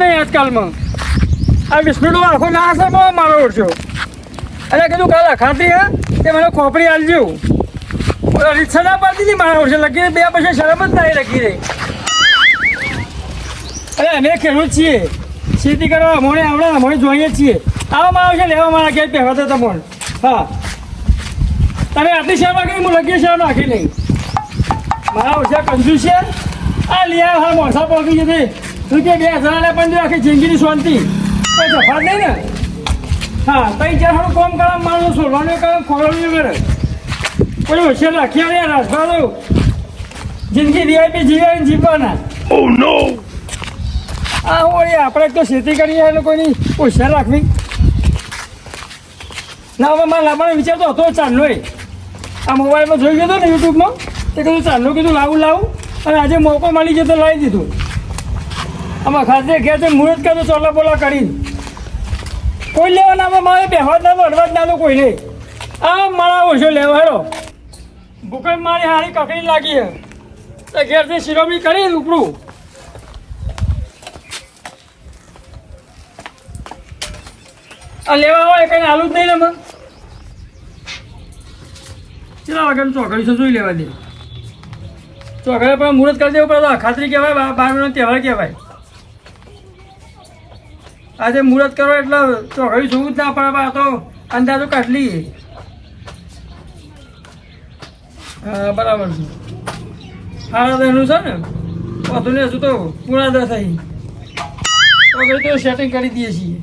નહીં આજકાલમાં. આ વિષ્ણુનો આખો ના હશે બહુ મારો ઓળખ્યો અને કીધું કાલે ખાતી હે, તે મને ખોપડી આલજો. રીક્ષા ના પાડતી હતી મારા ઓળખે લખી બે પછી શરમ જ નહીં લખી રહી અરે અમે ખેડૂત છીએ. ખેતી કરવા અમોને આવડે અમોને જોઈએ છીએ. આવો મારો છે લેવા મારા ક્યાંય પહેવા તો તમને. હા. તમે આટલી શેર નાખી હું લખી શેર નાખી નહીં મારા ઓછા કંજુ છે આ લઈ હા મોસા પહોંચી જતી તું કે બે હજાર ને પંદર આખી જિંદગીની શાંતિ. કઈ જફાત નહીં ને? હા તઈ જ્યાં થોડું કોમ કરવા માણસો છોડવાનું કામ ખોરવાનું કરે કોઈ હોશિયાર રાખ્યા આવે રાજભાઈ જિંદગી વીઆઈપી જીવાય જીવવાના. આ હોય આપણે તો ખેતી કરીએ અને કોઈની હોશિયાર રાખવી? ના હવે મારા લાવવાનો વિચાર તો હતો ચાંદનોય આ મોબાઈલમાં જોઈ ગયો હતો ને યુટ્યુબમાં? તે કીધું ચાંદનો કીધું લાવું લાવું. અને આજે મોકો મળી ગયો તો લાવી દીધું. આમાં ખાતે ઘેર મુહૂર્ત કરતો ચોલા બોલા કરીને. કોઈ લેવાનામાં મારે બેહવા ના અડવા ના કોઈ નહીં. આ મારા ઓછો લેવા, હેડો. ભૂકંપ મારી હારી કકડી લાગી તો ઘેરથી શિરોમી કરી ઉપડું. આ લેવા હોય કઈ આલું જ નહીં ને મને કેટલા વાગે ચોકડી જોઈ લેવા દે. ચોકડે પણ મુહૂર્ત કરી દેવું પડે ખાતરી કહેવાય બાર મહિનો તહેવાર કહેવાય. આજે મુહૂર્ત કરો એટલે તો હવે જોવું જ ના પડે આ તો અંદાજો કાઢ લઈએ હા, બરાબર છે. હા એનું છે ને વધુ ને હજુ તો પૂરા દસ થઈ. ચોકડી તો સેટિંગ કરી દઈએ છીએ.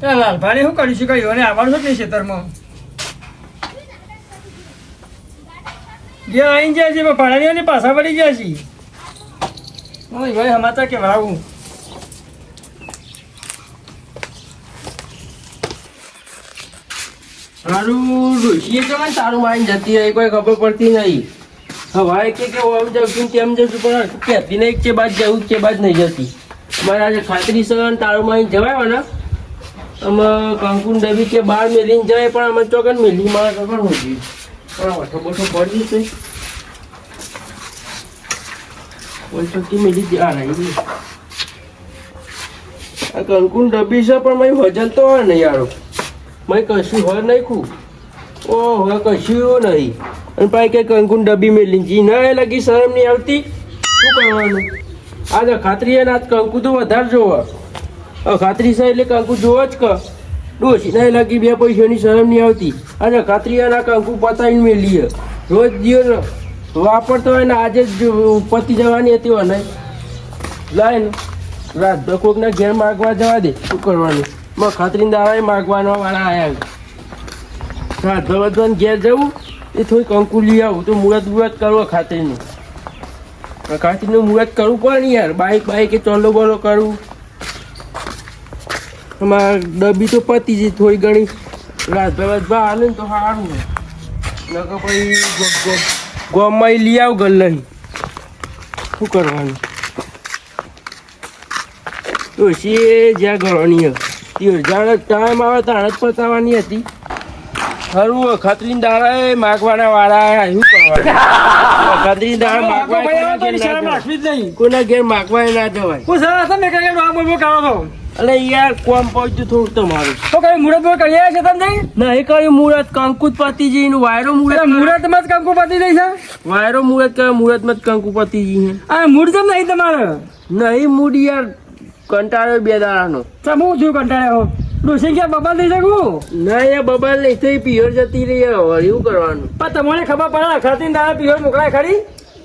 ત્યાં લાલભાને શું કરીશું કહ્યું? અને આવવાનું છે નહીં ખેતરમાં? જ્યાં આવીને ગયા છે ભાડાની પાછા પડી ગયા છીએ. ભાઈ સમાચાર કે આવું મારું ડોશીએ કેવાય તારું માઈને જતી રહી ખબર પડતી નહીં. હવાએ કે કે આમ જાઉં છું તેમ જાઉં છું, પણ કહેતી નહીં કે બાદ જવું કે નહીં જતી. મારે આજે ખાતરી અને તારું માઈને જવાય ને અમે કંકુન ડબી કે બહાર મેલીને જાય પણ અમે ચોકન મેલી, મારા ખબર નથી પણ વઠો બઠો પડી છે. કોઈ મેલી જ આ આ કંકુન ડબી છે, પણ મારી વજન તો હોય નહીં યારો. મેં કશું હોય ખું ઓ હવે કશું નહીં. અને પાછી કઈ કંકુન ડબ્બી મેલી જી ના લગી, શરમ નહીં આવતી? શું કરવાનું? આજે ખાતરી આજ કંકુ તો વધારે જોવો. ખાતરી છે એટલે કંકુ જોવો જ ક. ડોસી ના લગી બે પૈસાની શરમ નહીં આવતી. આજે ખાતરી ના કંકુ પતાવીને મેલીએ રોજ ને વાપરતો હોય ને આજે જ પતી જવાની હતી હોય નહીં લાય ને. રાત કોકના ઘેર માગવા જવા દે. શું કરવાનું? માં ખાતરી દાવા માગવાનો વાળા આવ્યા હા ધવધવન ઘેર જવું, એ થોડી કંકુ લઈ આવું. તો મુહૂર્ત મુહૂર્ત કરવો ખાતરીનું. ખાતરીનું મુહૂર્ત કરવું પડે યાર. બાઈક બાઈક એ ચોલો બોલો કરવું અમારે ડબ્બી તો પતી જઈ થોડી ઘણી. ભગત હાલે ને તો સારું નકર પછી ગોમમાં લઈ આવ ગલ્લાહી શું કરવાનું? તો છે જ્યાં ગળવાની હતી જાણે ટાઈમ આવે તાણે જ પતાવવાની હતી. ખરું ખાતરી દાડા માગવાના વાળા શું કરવાનું. ખાતરી દાડા માગવા કોના ઘેર માગવા ના જવાય. હું સરસ મેં કઈ આ કરો છો એટલે યાર કોમ પહોંચ્યું થોડું તમારું. તો કઈ મુરત બોલ કરી આવ્યા છે તમે નહીં? કર્યું મુહૂર્ત કંકુ જ પતી નું વાયરો મુરત મુરતમાં જ કંકુપતિ જઈ છે? વાયરો મુહૂર્ત કરે માં જ કંકુપતિજી પતી આ મૂળ જ નહીં તમારે? નહીં મૂડી યાર કંટાળો બે દાડાનો. હું છું કંટાળ્યો ડોસી ક્યાં બબલ લઈ શકું? ના એ બબલ લઈ થઈ પિયર જતી રહી હવે એવું કરવાનું? પણ તમને ખબર પડે અખાતી દાડા પિયર મોકલાય ખરી?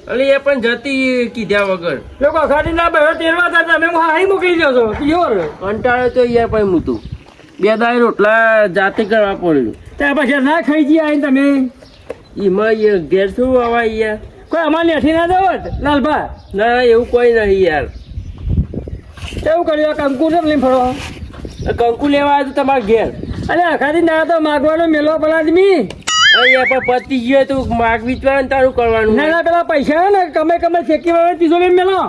અલી એ પણ જતી કીધા વગર. લોકો અખાતી ના બહેર તેરવા હતા તમે હું હાઈ મોકલી દો છો પ્યોર. કંટાળો તો યાર પછી હું તું. બે દાય રોટલા જાતે કરવા પડ્યું. ત્યાં પછી ના ખાઈ જઈ આવીને તમે? એમાં ઘેર શું આવા યાર? કોઈ અમારે નેઠી ના દો લાલભા? ના એવું કોઈ નહીં યાર. કેવું કર્યું? આ કંકુ છે લઈને ફરો કંકુ લેવા આવ્યો તો તમારા ઘેર. અને આખાથી ના તો માગવાનો મેલો પડા આદમી. અહીંયા પણ પતી ગયો તું માગવી જ તારું કરવાનું. ના ના પેલા પૈસા હે ને કમે કમે શેકી વાળા તીજો લઈને મેલો.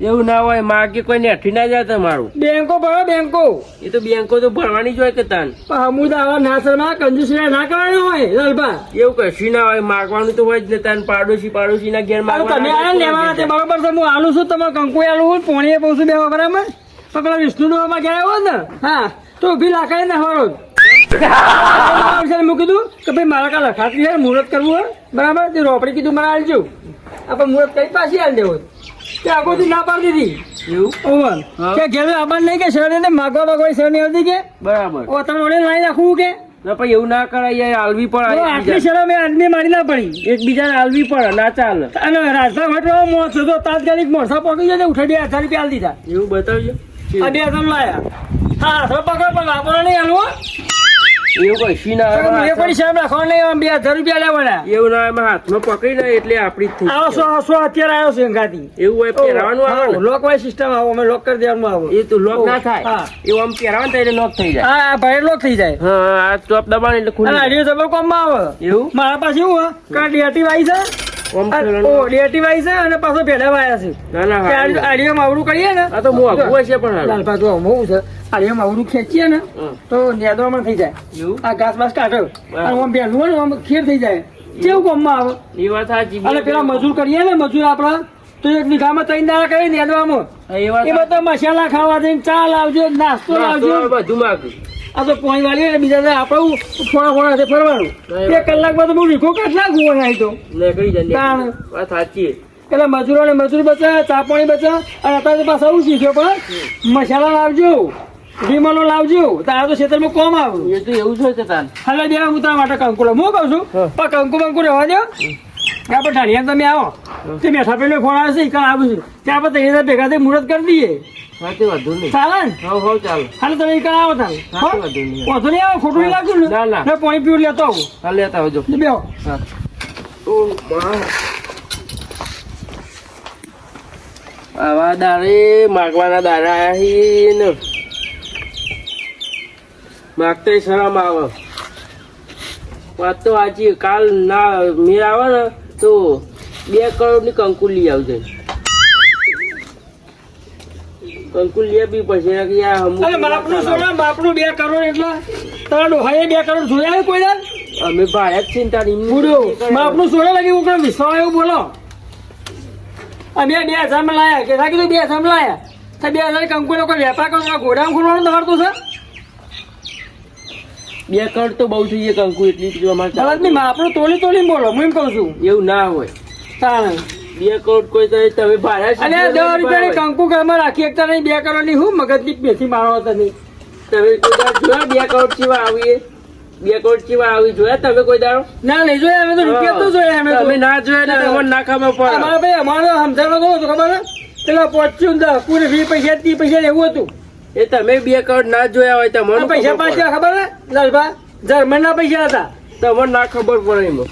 એવું ના હોય માગે કોઈ નેઠી ના જાય તમારું. બેંકો ભરો બેંકો. એ તો બેંકો તો ભરવાની જ હોય કે તાન. પણ અમુક આવા નાસરમાં કંજુસી ના કરવાનું હોય લાલભા. એવું કશું ના હોય માગવાનું તો હોય જ ને તાન પાડોશી પાડોશી ના ઘેર હવે માગવાનું તમે આ લેવાના છે બરોબર છે હું આલું છું તમારે કંકુ આલું પોણીએ પહોંચું બે બરાબર. પણ પેલા વિષ્ણુ નો ગયા હોય ને હા તો ઊભી લાખાય ને હવારો. મૂકી દઉં કે ભાઈ મારા કા લખાતી છે મુહૂર્ત કરવું હોય બરાબર? તે રોપડી કીધું મને આલજો. આપણે મુહૂર્ત કઈ પાછી આલ દેવો. તે આગોથી ના પાડી દીધી. એવું. કે ઘેલું આબાદ નહીં કે શરણે ને માગવા બાગવા શરણે આવતી કે? બરાબર. ઓ તમે ઓળે લાઈ રાખવું કે? ના પણ એવું ના કરાય યાર આલવી પણ આટલી શરમ એ આદમી મારી ના પડી. એકબીજાને આલવી પણ ના ચાલે. અને રાજભા ઘટવા મોત તો તાત્કાલિક મોરસા પહોંચી જાય ઉઠાડી હજાર રૂપિયા આલી દીધા. એવું બતાવજો. આ બે હજાર લાયા. હા તો પકડ પણ વાપરો નહીં હાલવો. એવું કશું ના હોય પણ શરમ રાખવા નહીં આમ બે હજાર રૂપિયા લેવાના એવું ના એમાં હાથમાં પકડી ને એટલે આપડી જ થઈ આવો સો જાય. સો અત્યારે આવ્યો છે ગાતી એવું હોય પહેરવાનું આવે લોક વાય સિસ્ટમ આવો અમે લોક કરી દેવાનું આવો એ તો લોક ના થાય હા. એવું આમ પહેરવાનું થાય એટલે લોક થઈ જાય હા આ ભાઈ લોક થઈ જાય હા આ ચોપ દબાણ એટલે ખુલ્લી આડિયો જબર કોમમાં આવે એવું મારા પાસે એવું હા ડેટી વાઈ છે ડેટી વાઈ છે અને પાછો ભેડા વાયા છે કે. આડિયો- માવડું કરીએ ને આ તો મોંઘું છે પણ લાલપા હું છે આડિયો માવડું ખેંચીએ ને તો નેદવામાં થઈ જાય. આ ઘાસ બાસ કાઢો. અને આમ બેઠું હોય ને આમ ખેર થઈ જાય. કેવું કોમમાં આવે? એ વાત સાચી અને પેલા મજૂર કરીએ ને મજૂર આપણા તો એક વીઘામાં ત્રણ દાડા કરી નેદવામાં. એ બધા મસાલા ખાવા દઈને ચા લાવજો નાસ્તો લાવજો. બધું આ તો પોણી વાળી બીજા આપણે થોડા થોડા હાથે ફરવાનું. એક કલાકમાં તો બહુ વીખો કાઢ નાખવું હોય તો. વાત સાચી એટલે મજૂરોને મજૂર બચા ચા પાણી બચા અને અત્યારે પાછા આવું શીખ્યો પણ મસાલા લાવજો. વિમલો લાવજો. તારા તો ખેતરમાં કોમ આવું. એ તો એવું છે કે તાન. હાલે બે હું તારા માટે કંકુ લાવું. હું કહું છું હા. પણ કંકુ બંકુ રહેવા દો આપણે ઢાળિયા તમે આવો. તે મેઠા પેલો ફોન આવે છે ઈ કાલ આવું છું. ત્યાં આપણે તૈયાર ભેગા થઈ મુહૂર્ત કરી દઈએ. હા વધુ ચાલે ને? હવ હવ ચાલો. હાલે તમે ઈ કાલ આવો તાલ હા, તે નહીં. આવો ખોટું નહીં લાગ્યું ને? ના. મેં પાણી પીવું લેતો આવું. હા લેતા આવજો. બે હા. ઓ માં. આવા દારે માગવાના દારા આયા ને. માગતા શરમ આવે. વાત તો આજે કાલ ના મેળ આવે ને તો બે કરોડની કંકુલ લઈ આવજે. કંકુલ લે બી પછી કે યાર હમું અરે માપનું સોના માપનું બે કરોડ એટલે. તારા હે બે કરોડ જોયા કોઈ દાડ? અમે ભાડે ચિંતા છે ને તારી એમની બુડો ખેતી માપનું સોના લાગી ઉકળો વિશ્વાસ એવું બોલો. અમે બે બે હજારમાં લાયા. કે લાગી બે હજારમાં લાયા? તો બે હજાર કંકુ લોકો વેપાર કરો ગોડાઉન ખોલવાનું તમારે તો છે? બે કરોડ તો બહુ થઈ જાય કંકુ એટલી જો અમારે ચાલત માપનું તોલી તોલી બોલો હું એમ કહું છું. એવું ના હોય. તાણ. બે કરોડ કોઈ તો તમે ભાડા અને દસ રૂપિયાની કંકુ ઘરમાં રાખી એકતા નહીં બે કરોડની હું મગજની બેસી મારો નહીં. તમે કોઈ જોયા બે કરોડ ચેવા આવીએ? બે કરોડ ચેવા આવી જોયા તમે કોઈ દાડો? ના નહીં જોયા અમે તો રૂપિયા તો જોયા અમે તમે ના જોયા ને તમને ના ખબર અમારા ભાઈ અમારો સમજાવવાનો હતો ખબર પેલા પહોંચ્યું દસ પૂરે વીસ પૈસા ત્રીસ પૈસા એવું હતું. એ તમે બે કરોડ ના જોયા હોય તો મને પૈસા ખબર પાછા ખબર હે? લાલભા જર્મન ના પૈસા હતા તમને ના ખબર પડે એમાં.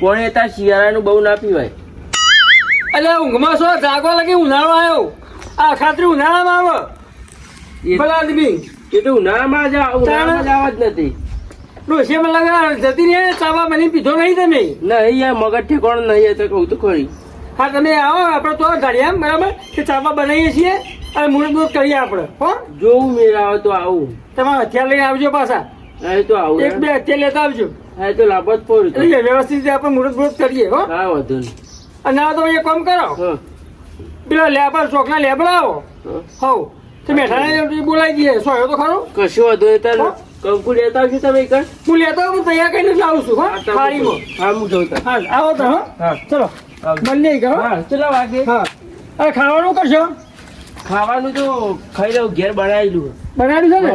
કોણે તાર શિયાળાનું બહુ ના પીવાય? એટલે ઊંઘમાં શું જાગવા લાગી ઉનાળો આવ્યો? આ ખાતરી ઉનાળામાં આવે? ભલા આદમી. એ તો ઉનાળામાં જ આ- ઉનાળામાં જ આવા જ નથી. ડોસીમાં લાગે જતી રહે ચાવા મને પીધો નહીં તમે. નહીં યાર મગજ ઠેકોણ નહીં તો કહું તો ખરી. હા તમે આવો આપણે તો ઢાળીએ બરાબર? કે ચાવા બનાવીએ છીએ? અને મુહૂર્ત મુહૂર્ત કરીએ આપણે હો? જોવું મેળ આવે તો આવું. તમે હથિયાર લઈને આવજો પાછા. હા તો આવું એક બે હથિયાર લેતા આવજો. હા તો લાભ જ પડ્યું વ્યવસ્થિત રીતે આપણે મુહૂર્ત મુહૂર્ત કરીએ હો. હા વધુ અને ના તો એક કામ કરો. પેલા લેબર ચોકના લેબર આવો. હવ. તો મેઠાને બોલાવી દઈએ. સોયો તો ખરો? કશું વધુ તાર કંકુ લેતા આવજો તમે એક હું લેતા આવું, હું તૈયાર કરીને લાવું છું હો. થાળીમાં હા હું જોઉં. હા આવો તો હો. ચલો. બંને હા કેટલા વાગે. હા. અરે ખાવાનું કરશો? ખાવાનું તો ખાઈ લઉં ઘેર બનાવેલું બનાવ્યું છે ને?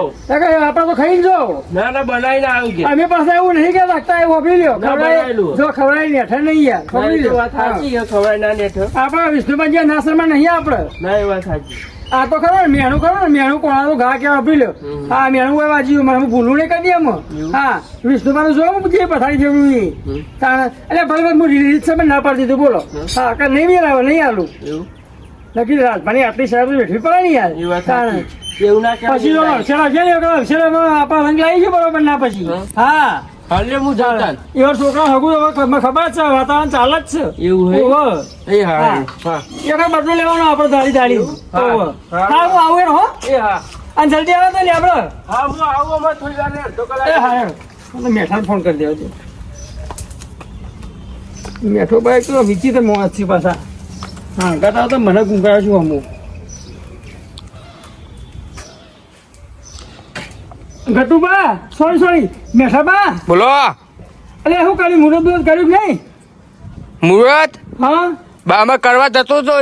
આપણે તો ખાઈ જો. ના ના બનાવીને આવ્યું ઘેર. અમે પાસે એવું નહીં કે લાગતા એવું વાપરી લ્યો. ના, ખવડાય બનાવેલું. જો ખવડાય નેઠા નહીં યાર. છે, ખવડાય ના નેઠ આપણા વિષ્ણુમાં જ્યાં નાસરમાં નહીં આપણે. ના એ વાત સાચી આ તો ખબર મેણું ખરો ને મેણું કોણાનું ઘા કેવા પી લ્યો હા મેણું હોય વાંચ્યું મને હું ભૂલું નહીં કરી એમ? હા વિષ્ણુમાં જો હું જે પથારી જેવું એ. એટલે ભલે હું રીત સમય ના પાડી દીધું બોલો. હા કે નહીં મેળાવે નહીં આલું. નથી નક્કી રાજભાની આટલી સાહેબ બેઠવી પડે ને યાર. એવું ના પછી અક્ષર આવશે ને એટલે આપણા રંગ લાવી છે બરોબર ના પછી. હા. હાલે હું જાતા એવા છોકરા હગું હવે ખબર છે વાતાવરણ ચાલે જ છે. એવું હે એ હા. હા એનો બદલો લેવાનો આપણે દાડી દાડી. હા. હા. આવું હો. એ હા. અને જલ્દી આવે તો લે આપણે. હા હું આવું અમારે થોડી વાર અડધો એ હા મને મેઠાને ફોન કરી દેવો છે મેઠો ભાઈ તો વિચિત્ર મોત છે પાછા. હા કહેતા તો મને ગુંગાળો છું અમુક. ગટુબા સોરી સોરી મેઠાબા? બોલો. અરે શું કર્યું? મુરત બુરત કર્યું નહીં? મુરત? હા. બામાં કરવા જતો તો.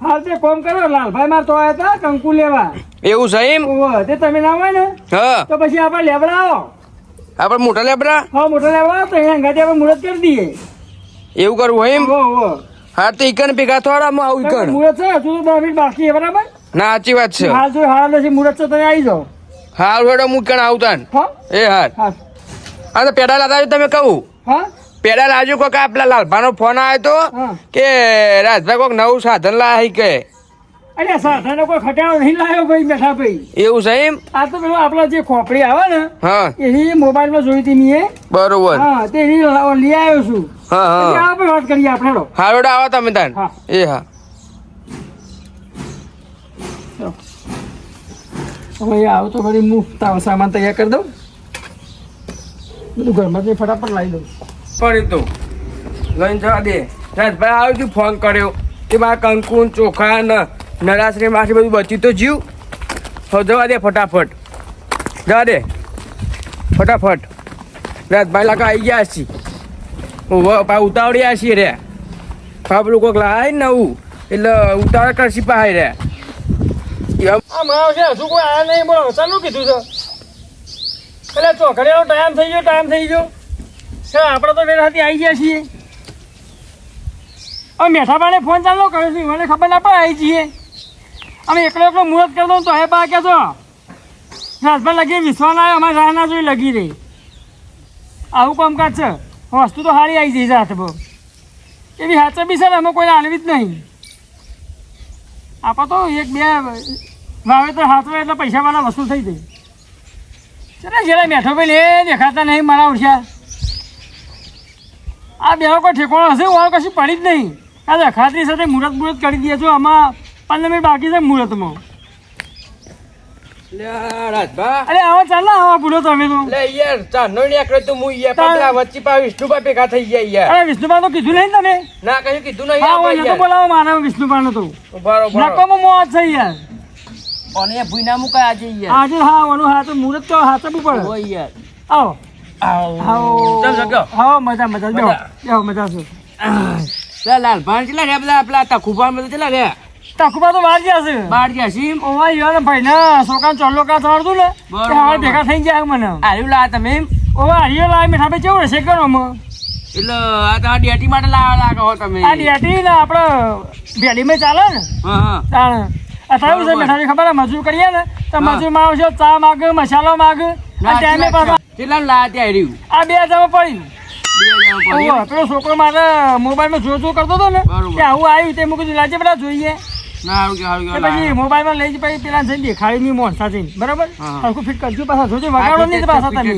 હાલ તે કોમ કરો. લાલભાઈ માર તો આયા હતા કંકુ લેવા. એવું સહીમ તે તમે ના હોય ને હા. તો પછી આપણે લેબડા આપણે મોટા લેબડા હા મોટા લેવા તો અહીંયા ગાડી આપણે મુરત કરી દઈએ. એવું કરવું હોય એમ. હા તો ઈકણ ભેગા થોડા માં આવું ઈકણ. મુરત છે હજુ તો દસ બાકી બરાબર? ના સાચી વાત છે. હાલ જો હાલ નથી મુરત છે તમે આવી જાઓ. હાર હેડો હું ઈકણ આવતા એ હાર હા. તો પેડા લાતા તમે કહું. હા? પેડા લાવજો કોક આપલા લાલ લાલભાનો ફોન આવ્યો તો કે રાજભાઈ કોક નવું સાધન લાવી કે. અરે સાધનો કોઈ ખટાણો નહીં લાવ્યો ભાઈ બેઠા ભાઈ. એવું છે એમ? આ તો પેલો આપણા જે ખોપડી આવે ને હા. એની મોબાઈલમાં જોઈ હતી મેં. એ. બરોબર. હા તે એની લઈ આવ્યો છું. હા હા. આપણે વાત કરીએ આપણે હારોડા આવો તમે તાન. એ હા. હવે આવો તો ફરી હું તારો સામાન તૈયાર કરી દઉં. બધું ઘરમાં ફટાફટ લાવી દઉં પણ તો. લઈને જવા દે. રાજભાઈ આવ્યો છું, ફોન કર્યો. કે મારા કંકુન ચોખા ને નરાશ્રી માસી બધું બચ્યું તો જીવ. હવે જવા દે ફટાફટ. જવા દે. ફટાફટ. રાજભાઈ લાકા આવી ગયા છે. પા ઉતાવળ્યા છીએ રે. પા પેલું કોઈક લાય નવું. એટલે ઉતાવળ કરશી પાય રે. એમ આ છે, હજુ કોઈ આયા નહીં, બોલો ચાલુ કીધું છે? એટલે ચોકડીનો ટાઈમ થઈ ગયો, ટાઈમ થઈ ગયો. છે, આપણે તો વેલાથી આવી ગયા છીએ. હવે પાણી ફોન ચાલુ કર્યો છે, મને ખબર ના પડે આવી છીએ અમે એકલો એકલો મુહૂર્ત કરી તો હે પા કે છો રાજભાઈ લગી વિશ્વાસ આવ્યો, અમારે રાહ ના જોઈ લગી રહી. આવું કામકાજ છે. વસ્તુ તો સારી આવી જઈ હાથ બહુ. એવી હાથે બી છે ને અમે કોઈને આલવી જ નહીં. આપણે તો એક બે વાવેતર હાથવે એટલે પૈસાવાળા વસૂલ થઈ જાય. ચલે જરા બેઠો ભાઈ લે દેખાતા નહીં મારા ઓળખ્યા આ બે કોઈ ઠેકોણો હશે વાળ કશું પડી જ નહીં. આ દેખાતી સાથે મુહૂર્ત મુહૂર્ત કરી દે છો આમાં પંદર મિનિટ બાકી છે મુહૂર્તમાં અરે આવો ચાલ ને ભૂલો તમે તો. લે યાર ચાનો નીકળે તો હું યાર તાર- વચ્ચે પા વિષ્ણુભા ભેગા થઈ ગયા યાર. અરે વિષ્ણુબા તો કીધું નહીં તમે. ના કહ્યું કીધું નહીં હા. બોલાવો મારા વિષ્ણુબાનો તો. બરોબર નકોમાં મોત છે યાર. અને ભૂના મુકાય આજે યાર? આજે હા ઓલું હા તો મુરત તો હાચવું પડે. હોય યાર. આવો. આવો. ચાલ જગ્યો. હા મજા મજા. બેહો મજા. બેહો મજા છે પેલા લાલભાન કેટલા રે પેલા પેલા તખુભાન બધા કેટલા રહ્યા? તકુબા તો બહાર ગયા છે. બાર ગયા છે ઓવા યાર ભાઈ ના સોકાન ચોલ્લો કા થવાનું ને બરોબર, હવે ભેગા થઈ જાય મને. આર્યું લા તમે ઓવા હરિયો લાય મીઠા ભાઈ કેવું રહેશે કરો એટલે આ તમારા ડેટી માટે લાવા લાગો હો તમે. આ ડેટી ને આપણે ભેડીમાં ચાલે ને હા હા. અત્યારે છે બરોબર. ખબર મજૂર કરીએ ને તો મજૂરમાં આવશે ચા માગ મસાલો માગ ના, આ ટાઈમે પાછા કેટલા લા ત્યાં આર્યું આ બે પડી પડ્યું. પેલો છોકરો મારે મોબાઈલમાં જો જો કરતો હતો ને કે આવું આવ્યું તે મૂકી લાજે બધા જોઈએ. પછી મોબાઈલમાં લઈ જઈ પછી પેલા જઈને દેખાડી મી મોણસા જઈને. બરાબર? હા. ફિટ કરજો પાછા જોજો વગાડો નહીં પાછા તમે.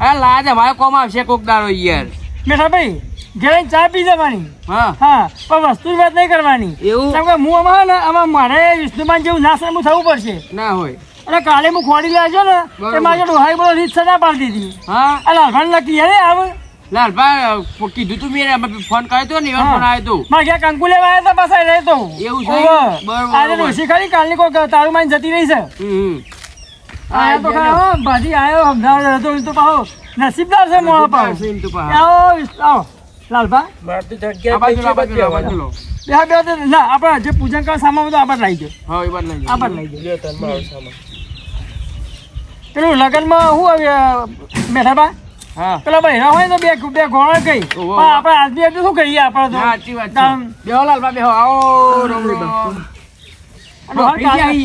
હા લાજ અમારે કોમ આવશે કોક દારો યાર. મેઠા ભાઈ ઘરે ચા પી જવાની. હા. હા પણ વસ્તુ વાત નહીં કરવાની. એવું? કેમ કે હું આમાં ને આમાં મારે વિષ્ણુમાન જેવું ના હું થવું પડશે. ના હોય. અને કાલે હું ખોડી લાવજો ને. તે મારે ડોહાઈ બોલો રીત સજા પાડી દીધી. હા. અલા લાલભાઈ લખી અરે આવ. લાલભાઈ કીધું તું મેં ફોન કર્યો હતો ને એવા ફોન આવ્યો તો. મારે ક્યાં કંકુ લેવા આવ્યા હતા પાછા રહેતો એવું છે? બરાબર આજે. ડોસી ખરી કાલની કોઈ તારું માઈને જતી રહી છે. હમ આયા તો ખરા ભાજી આયો અમદાવાદ હતો તો પાહો. નસીબદાર છે મોળા પાહો. આવો આવો. લાલભા. બે બે ના આપણે જે પૂજન કરવા સામાન બધું આબાદ લઈ દો હા, એ લઈ જાઓ. આબાદ લાવી દો પેલું લગનમાં શું આવે મેઠાબા હા. પેલા ભાઈ હોય તો બે બે ઘોડા કઈ પણ આપણે આજની આજુ શું કરીએ આપણે તો? સાચી વાત બેહો લાલભા બેહો. આવો, રોમ,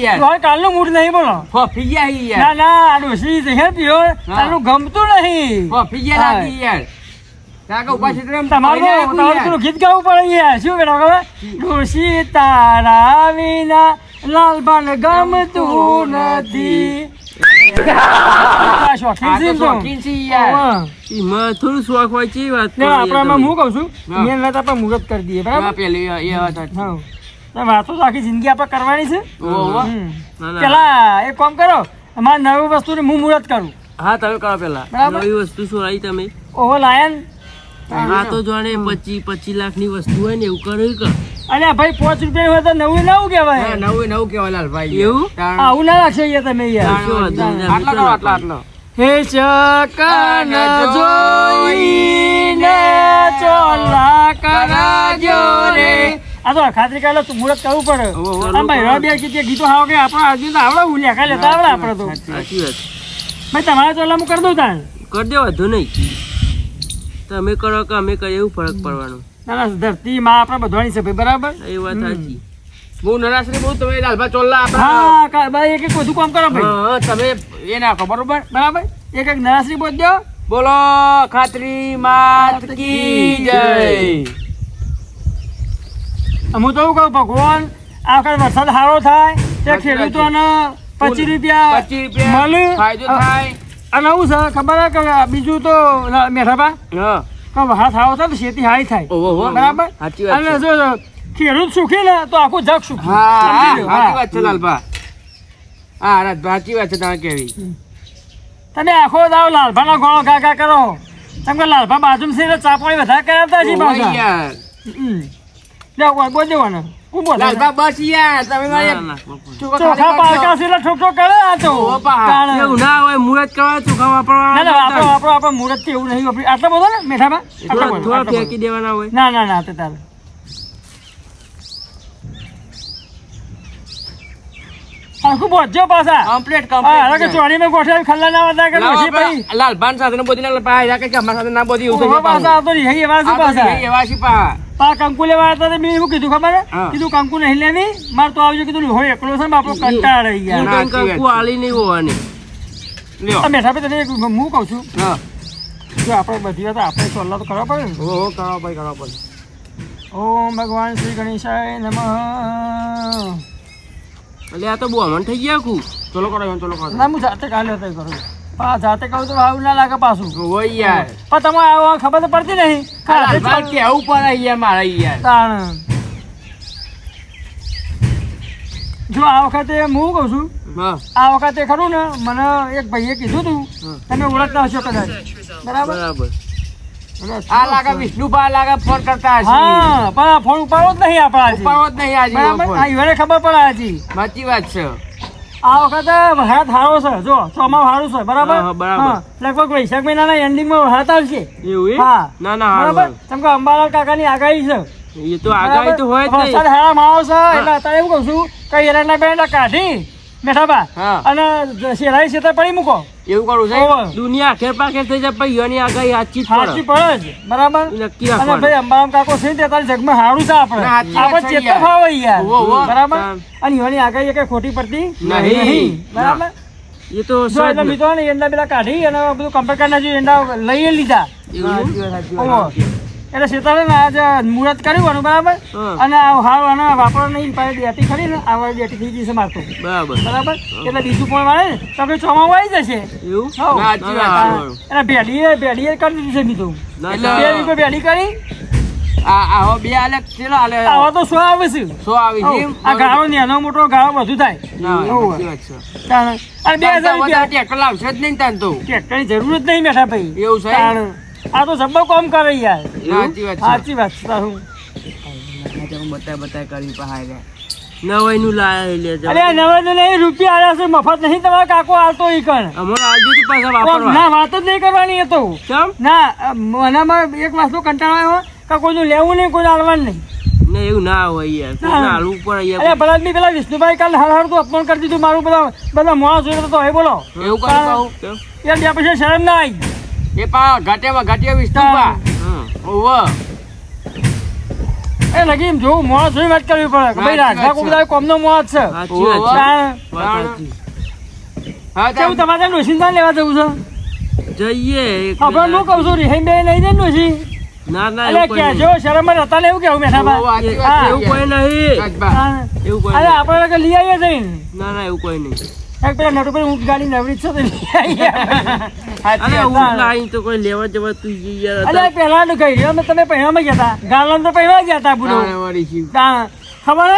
ગયા. કાલનું મૂડ નહીં બોલો. ફોફી ગયા હી યાર. ના ના ડોસી જહે પીઓ. તારું ગમતું નહીં. ફોફી ગયા. યાર. ત્યાં ઊભા છે તમારું તમારું ગીત ગાવું પડે યાર. શું બેટા ખબર? ડોસી તારા વિના લાલબાન ગમતું નથી. આ શોખીન આ છે તો એમ તો. શોખીન છે યાર. ઓવે. એમાં થોડું શોખ હોય છે વાત ને કરો. હું છું. આપણે મુહૂર્ત દઈએ બરાબર? પેલી એ એ વાત આખી જિંદગી આપણે કરવાની છે. પેલા એક કામ કરો અમારે નવી વસ્તુ હું મુહૂર્ત કરું. હા તમે કરો પેલા. નવી વસ્તુ શું આવી તમે? ઓહો લાયન. આ તો જાણે પચી પચી લાખની વસ્તુ હોય ને એવું કર્યું કે. અને ભાઈ પાંચ રૂપિયા હોય તો નવું નવું કેવાય નવું નવું કેવાય લાલભાઈ એવું? આવું ના રાખશો અહીંયા તમે આટલા આટલા આટલા. હે ચકન જોઈને ચોલા કરાજો રે. આ તો ખાતરી કાલે મુહૂર્ત કરવું પડે. આમ ભાઈ બે કીધે ગીતો હાવ કે આપણો આજુ તો આવડે ઉલ્યા ખાલી લેતા આવડે આપણે તો. સાચી વાત. ભાઈ તમારા ચોલા હું કરી દઉં તાણ. કરી દે વાંધો નહીં. તમે કરો કે અમે કરીએ એવું ફરક પડવાનો. ના ધરતી માં આપણે બધવાની છે ભાઈ બરાબર? એ વાત સાચી. બહુ નરાશ્રી બહુ તમે લાલભા ચોલ્લા આપણા હા ભાઈ એક એક બધું કામ કરો ભાઈ. તમે એ નાખો બરોબર? બરાબર? એક એક નરાશ્રી બોલ દો. બોલો ખાતરી માત કી જય. હું તો એવું કહું ભગવાન આખર વરસાદ સારો થાય તે ખેડૂતોને પચીસ રૂપિયા પચીસ રૂપિયા ફાયદો થાય. અને આવું છે ખબર કે બીજું તો મેઠાબા હા. કે વરસાદ થાય તો શેતી હાઈ થાય. બરાબર? અને જો ખેડૂત સુખી ને તો આખું જગ સુખી. હા સાચી વાત છે લાલભા. હા રાજભા સાચી વાત છે તમે કેવી. તમે આખો દાવ લાલભાનો ગોળો ગા કરો. તમે કે લાલભા બાજુમાં છે એટલે ચા પાણી વધારે કરાવતા છે યાર. બોલ દેવાનું. બસ યાર તમે ના. ચોખા. છે કરે આ તો. એવું હોય મુહૂર્ત કરવા ચોખા ના ના આપણો આપણો આપણો મુહૂર્તથી એવું નહીં વાપરી આટલો બધો ને મેઠામાં આટલો થોડા. ફેંકી દેવાના હોય ના ના ના તે તારે આખું બોધજો પાછા. કમ્પ્લીટ હા કે કમ્પ્લીટ ચોરીમાં ગોઠવેલ ખલ્લા ના વધા કે ડોશી ભાઈ લાલભાન સાથે ને બોધી ના પાય રાખે કે અમારા સાથે ના બોધી થઈ પાછા આવતો પાછા. છે પા. પા કંકુ લેવા આવતા તે મેં એવું કીધું ખબર કીધું કંકુ નહીં લેવી મારે તો આવજો કીધું હોય એકલો છે આપણો કંટાળ રહી ગયા. કંકુ આલી નહીં હોવાની. લ્યો. મેઠા ભાઈ તને હું કહું છું. હા. જો આપણે બધી વાત આપણે સોલ્લા તો કરવા પડે ને. ઓહો કરો ભાઈ કરો પડે. ઓમ ભગવાન શ્રી ગણેશાય નમઃ. એટલે આ તો બહુ અમન થઈ ગયા કુ ચલો કરો ચલો કરો ના હું જાતે કાલે હતો કરું પા જાતે કહું તો ભાવ ના લાગે પાછું. હોય યાર. પણ તમે આવો ખબર તો પડતી નહીં. લાલભાન કેવું પડે યાર મારા યાર. તાણ. જો આ વખતે હું કહું છું આ વખતે ખરું ને મને એક ભાઈએ કીધું તું તમે ઓળખતા હશો કદાચ. બરાબર? બરાબર. આ લાગે વિષ્ણુભા લાગે ફોન કરતા હશે. હા પણ ફોન ઉપાડવો જ નહીં આપણા હજી. જ નહીં આજે બરાબર? આ ઈવરે ખબર પડે હજી. સાચી વાત છે. આ વખતે વરસાદ સારો છે જો ચોમા સારું છે બરાબર? બરાબર. લગભગ વૈશાખ મહિનાના એન્ડિંગમાં વરસાદ આવશે. એવું? હા. ના ના બરાબર? કેમ કે અંબાલાલ કાકાની આગાહી છે. એ તો આગાહી તો હોય જ વરસાદ હારામાં આવશે એટલે અત્યારે એવું કહું છું કે એરંડા બેરંડા કાઢી. મેઠાબા અને શેરાઈ શેતર પડી મૂકો. એવું કરું છે દુનિયા આખેર પાખેર થઈ જાય આગાહી સાચી જ પડે. જ બરાબર? નક્કી અને ભાઈ અંબારામ કાકો છે તે તારી જગમાં હારું છે આપણે. આપણે યાર. ફાવે. બરાબર? અને યોની આગાહી કઈ ખોટી પડતી નહીં. બરાબર? એ તો એટલે મિત્રો ને એંડા પેલા કાઢી અને બધું કમ્પ્લીટ કરી એંડા લઈ લીધા. એટલે શેતારે ને આજે મુહૂર્ત કર્યું એનું બરાબર? અને આ હાવ અને વાપરો નહીં પાસે બેટી ખરી ને આ વાળી બેટી થઈ જશે મારતો. બરાબર. બરાબર? એટલે બીજું પણ વાળે તો કે ચોમામાં આવી જશે. એવું. એટલે ભેડીએ ભેડીએ કરી દીધું છે બીજું એટલે- ભેડી કરી. આવો બે આલે ચેલો આલે? આવા તો સો આવે છે. સો આવે છે આ ગાળો નાનો મોટો ગાળો બધું થાય. ના. અને બે હજાર રૂપિયા. ટ્રેક્ટર લાવશે જ નહીં તાન તો. જરૂર જ નહીં બેઠા ભાઈ. એવું છે. આ તો સબ્બો કામ કરે યાર. સાચી વાત છે. બતાય બતાય કરી પહાય નવાઈનું લાયા લે અરે આ નવા નહીં રૂપિયા આવ્યા છે મફત નહીં તમારા કાકો આવતો ઈ કણ. અમારે આજુ થી પાછા વાપરવા. ના વાત જ નહીં કરવાની એ તો. કેમ? ના મનામાં એક માસનો કંટાળો આવ્યો કે કોઈનું લેવું નહીં કોઈ આલવાનું નહીં. ને એવું ના હોય યાર. અરે પેલા વિષ્ણુભાઈ કાલ હાલ હાલ તો અપમાન કરી દીધું મારું બધા બધા મોણા જોઈ તો હવે બોલો. એવું કહું? યાર બે પછી શરમ ના આવી. એ પા ઘાટિયામાં ઘાટિયા હા. ઓવ એ લગીમ જો મોણા જોઈ વાત કરવી પડે. ભાઈ રાજભા છે. કોમનો મોણા છે. હા કેવું તાન- તમારે ડોસીને લેવા જવું છે? જઈએ આપણે હું કહું છું રિહાઈ બે લઈ જાય ડોસી ના ના અરે એવું. શરમ કેવું મેઠા ઓવ, સાચી વાત હા, છે એવું કોઈ નહીં. એવું કોઈ અરે આપણે કે લઈ આવીએ જઈને. ના ના એવું કોઈ નહીં. એક પેલા ઊંટ ગાડી નવરી છે તો લઈ આવીએ. અરે હું તો કોઈ લેવા જવા તું જી યાર અલ્યા પેલા નું કહી રહ્યો તમે પહેરામાં ગયા હતા. ગાલામાં તો પહેરવા ગયા હતા બુડો. વાળી શિવ તા- ખબર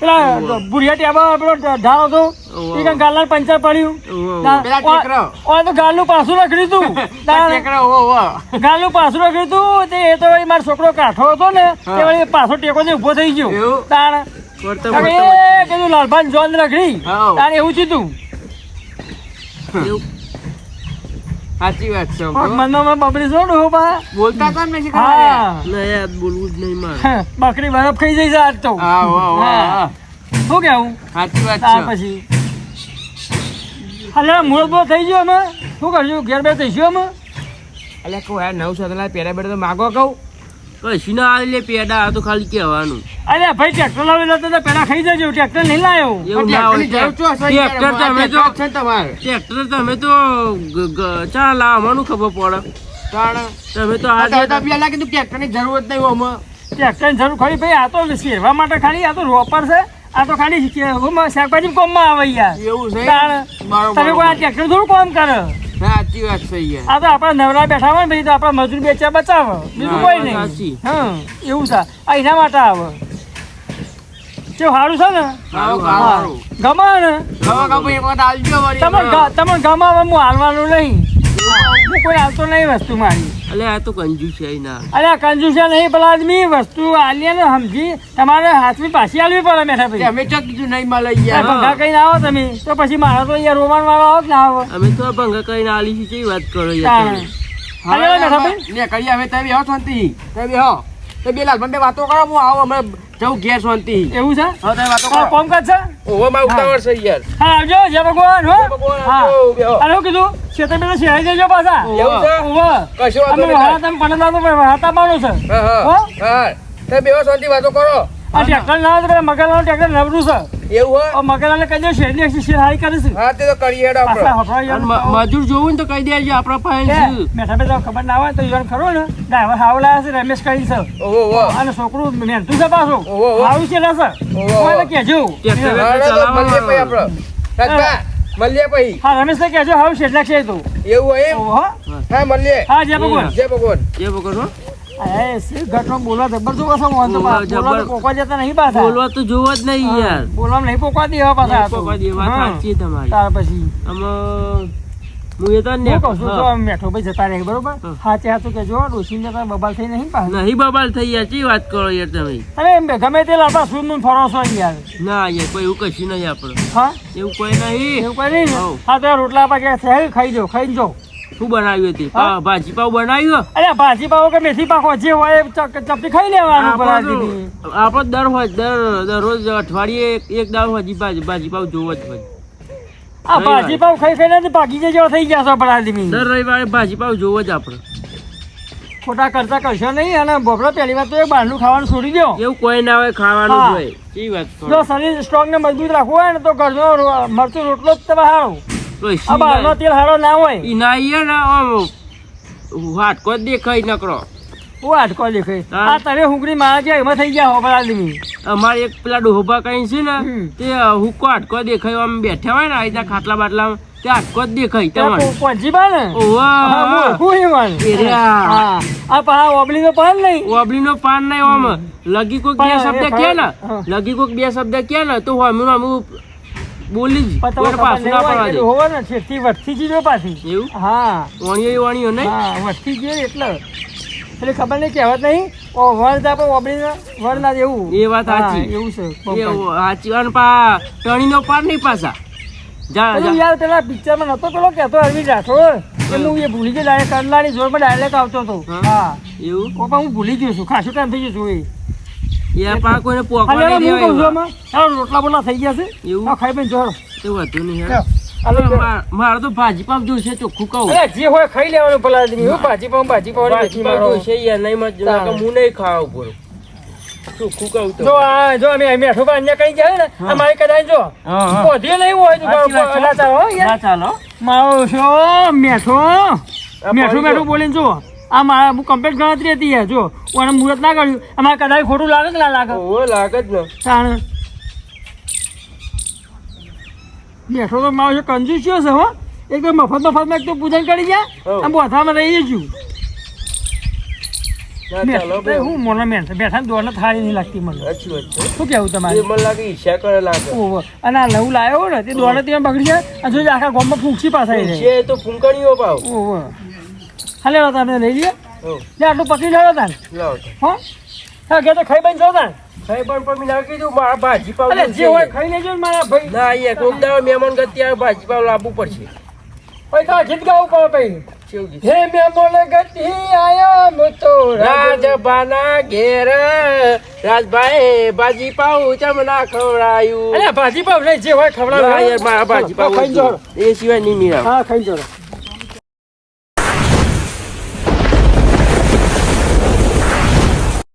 પેલા બુઢિયા ટેબા પેલો ઢાળો હતો. એ કાંઈ ગાલાને પંચર પડ્યું. તા- પેલા ઓ- ટેકરો. ઓ તો ગાલનું પાછું રખડ્યું તું. તા- ગાલનું પાછું રખડ્યું તું તે એ તો મારો છોકરો કાઠો હતો ને તે વળી પાછો ટેકો ને ઊભો થઈ ગયો? તાણ એ કીધું લાલભાન જોન રખડી. તાણ એવું થયું એવું? સાચી વાત છે મનમાં બબડી છો ડો બા બોલતા કોણ નથી મેં લે યાર બોલવું જ નહીં મારે. બકરી બરફ ખાઈ જઈ છે આજ તો. હા વાહ વાહ શું કેવું સાચી વાત છે. પછી. અલ્યા બહુ થઈ ગયો અમે. શું કરશું? ઘેર બે ગયો અમે? એટલે કહું યાર નવ સતલા પેલા બેઠા તો માગો કહું. કશી ના આવે લે પેડા આ તો ખાલી કહેવાનું. અરે ભાઈ ટ્રેક્ટર લાવી તો પેલા ખાઈ જજો ટ્રેક્ટર નહીં લાવ્યો એવું ના હોય. ટ્રેક્ટર તમે તો ને ટ્રેક્ટર તમે ચા લાવવાનું ખબર પડે. તાણ. તમે તો આ આજે તો પેલા જરૂર જ નહીં ઓમાં ટ્રેક્ટરની જરૂર ખરી ભાઈ આ તો શેરવા માટે ખાલી આ તો રોપર છે. આ તો ખાલી શાકભાજી કોમમાં આવે યાર. એવું છે? તમે કોઈ આ ટ્રેક્ટર થોડું કોમ કરે? સાચી વાત છે યાર. આ તો આપણા નવરા બેઠા હોય ને ભાઈ તો આપણા મજૂર બેચ્યા બચાવે. બીજું કોઈ નહીં. હા એવું છે. આ એના માટે આવે. કેવું સારું છે ને? ગમા ને. હવે કાપુ એક વખત આવજો વળી તમને ગ- તમને ગમે હવે હું હાલવાનું નહીં. હું કોઈ હાલતો નહીં વસ્તુ મારી. અલે આ તો કંજૂસ છે ના અરે આ કંજુસિયા નહીં પેલા આદમી વસ્તુ આલીએ ને સમજી તમારે હાથની પાછી આલવી પડે મેઠા ભાઈ અમે ચો કીધું નહીં મળે યાર. ભંગા કઈ આવો તમે. તો પછી મારા તો અહીંયા રોમાન વાળો આવો ના આવો. અમે તો ભંગા કરીને આલી છે વાત કરો યાર? અરે મેઠા ભાઈ. ને હવે તમે હો શાંતિ. તમે હો તે બે લાલ બે વાતો કરો હું આવો અમે જવું ઘેર શાંતિ. એવું છે? હા તમે વાતો કરો. કોમ કાજ છે? ઓહો માં ઉતાવળ છે યાર. હા આવજો જય ભગવાન હો. હા. અરે હું કીધું શેતર પેલા શેરાઈ દેજો પાછા. એવું છે? ઓહો. કશો વાતો અમે નહીં તમે પણ લાવો પણ હાતા પાડો છે. હા હા. હા? તમે બે શાંતિ વાતો કરો. આ ટ્રેક્ટર ના પેલા મગરલાનું ટ્રેક્ટર નવરું છે. એવું હોય? આ મગરલાને કહી દો શેરની એક્સી હારી કરીશું હા તે તો હેડો. મ- મજૂર જોવું ને તો કહી દેજો આપણા પાસે મેઠા બેઠા ખબર ના હોય તો યોન ખરો ને. ડ્રાઈવર હાવ લાયા છે રમેશ કહી છે. ઓહો અને છોકરું મહેનતું છે પાછું. હારું છે ને સર. ઓહો. તો મળીએ પછી હા રમેશ ને કહેજો હાવ શેઠ લાગશે તું. એવું હોય. હા. મળીએ. હા જય ભગવાન. જય ભગવાન. જય ઘટનો બોલવા જો તો જોવો જ નહીં યાર. બોલવા નહીં પોકવા દેવા પાછા. પોકવા દે, સાચી તમારી. ત્યાર પછી. આમાં હું એ તો ને કહું છું તો મેઠો ભાઈ જતા રહે બરોબર. હાચે હાચું કહેજો ડોસીને તો બબાલ થઈ નહીં નહીં બબાલ થઈ યાર ચી વાત કરો યાર તમે? અરે ગમે તે લાપા નું ફરો છો યાર. ના યાર કોઈ એવું કશું નહીં આપણે. હા? એવું કોઈ નહીં. એવું કઈ નહીં હા તો રોટલા પાકે ખાઈ જો ખાઈ જો શું બનાવ્યું હતી? ભાજી પાવ બનાવ્યું અરે ભાજી પાવો કે મેથી પાકો જે હોય એ ચપટી ખાઈ લેવાનું આપણો દર હોય દર દરરોજ અઠવાડિયે એક- દાવ દાળ ભાજી ભાજી પાવ જોવો જ હોય. આ ભાજી પાવ ખાઈ ખાઈને પાકી જેવા થઈ ગયા છો પરાઠીની. દર રવિવારે ભાજી પાવ જોવો જ આપણે. ખોટા કરતા કરશો નહીં અને બોકડો પહેલી વાર તો એ બહારનું ખાવાનું છોડી દો. એવું કોઈ ના હોય ખાવાનું હોય. ચી વાત જો શરીર સ્ટ્રોંગ ને મજબૂત રાખવું હોય ને તો ઘરનો મરચું રોટલો જ તમે હારો. કોઈ આ બહારનો તેલ હારો ના હોય. ઈ ના ઈ ને આમ હાટકો જ દેખાય નકરો. હું આટકો દેખાય. આ તમે હુંગરી મારા ગયા એમાં થઈ ગયા હો પરાઠીની. અમારે એક પેલા ડોહબા કઈ છે ને હમ. તે હુક્કો હાટકો દેખાય આમ બેઠા હોય ને આ રીતના ખાટલા બાટલા તે હાટકો જ દેખાય તમારે. પહોંચી બા ને. આ પા ઓબલી નો પાન નહીં. ઓબલી નો પાન નહીં આમ. લગી કોઈક બે શબ્દ કે ને? લગી કોઈક બે શબ્દ કે ને? તો હું અમુક બોલી જ. પણ પાછું ના પડવા દે હોવે ને છેકથી વટથી જ પાછી. એવું? હા. વણીઓ વણીઓ નહીં? હા વટથી જ એટલે. એટલે ખબર નહીં કહેવત નહીં. ઓ વર દા પણ ઓબળી વર ના દેવું એ વાત સાચી. એવું છે એવું સાચી. અને પા ટણીનો પાર નહીં પાછા. જા જા. યાર પેલા પિક્ચરમાં નતો પેલો કહેતો અરવિંદ રાઠોડ? હું એ ભૂલી ગયો ડાયરેક્ટ કરનારી જોરમાં ડાયરેક્ટ આવતો હતો. હા? એવું? પણ હું ભૂલી ગયો છું. ખાસું ટાઈમ થઈ ગયો છું એ. યાર પા કોઈને પોકવા હાલે નહીં હું કહું છું દેવાય આમાં? ચાલો રોટલા બોટલા થઈ ગયા છે. એવું? ખાઈ પીને જોડો એવું હતું નહીં માર- તો ભાજી જોઈશે ચોખ્ખું કહું. જે હોય ખાઈ લેવાનું પેલા આદમી. હું ભાજી પાઉં ભાજી યાર નહીં મત હું નહીં ખાવા જો આ જો અમે મેઠું કઈ જાય ને આ મારી કદાચ જો. નહીં હોય છે. ચાલો મારો મેઠો? મેઠું મેઠું બોલીને જો આ મારા હું કમ્પ્લીટ ગણતરી હતી યાર જો. અને મુહૂર્ત ના કર્યું. અમારે કદાચ ખોટું લાગે કે ના લાગે. ઓ લાગે જ ને. તાણ. બેઠો તો મારો છે કંજૂસ્યો છે હો. એક તો મફત મફતમાં એક તો પૂજન કરી ગયા. આમ બોથામાં રહી જશું ના હું મોનો મેન બેઠા દોડને થાળી નહીં લાગતી મને. શું કેવું તમારે? મને લાગે ઈચ્છા કરે લાગે. ઓહો. અને આ નવું લાવ્યો ને તે દોડે ત્યાં બગડી જાય અને જો આખા ગામમાં ફૂંકસી પાછા જાય. છે તો ફૂંકણીઓ પાવ. ઓહો. હાલે તમે લઈ હો લે આટલું પકડી લેવો તાન હો? હા કે તો ખાઈ બન જો તાન. ખાઈ બન પણ મેં કીધું મારા ભાજી પાવ જે હોય ખાઈ લેજો ને મારા ભાઈ. ના અહીંયા કોક દાડો મહેમાન ગતિ આવે ભાજી પાવ લાવવું પડશે. પૈસા ગીત ગાવું પડે ભાઈ? હે મેમોન ગતિ આયા મુતો રાજબાના ઘેર રાજભાઈ ભાજી પાવ ચમના ખવડાયું. અલે ભાજી પાઉ નહીં જે હોય ખવડાવ્યું મારા ભાજી પાઉ એ સિવાય નહીં મીરા હા ખાઈ જો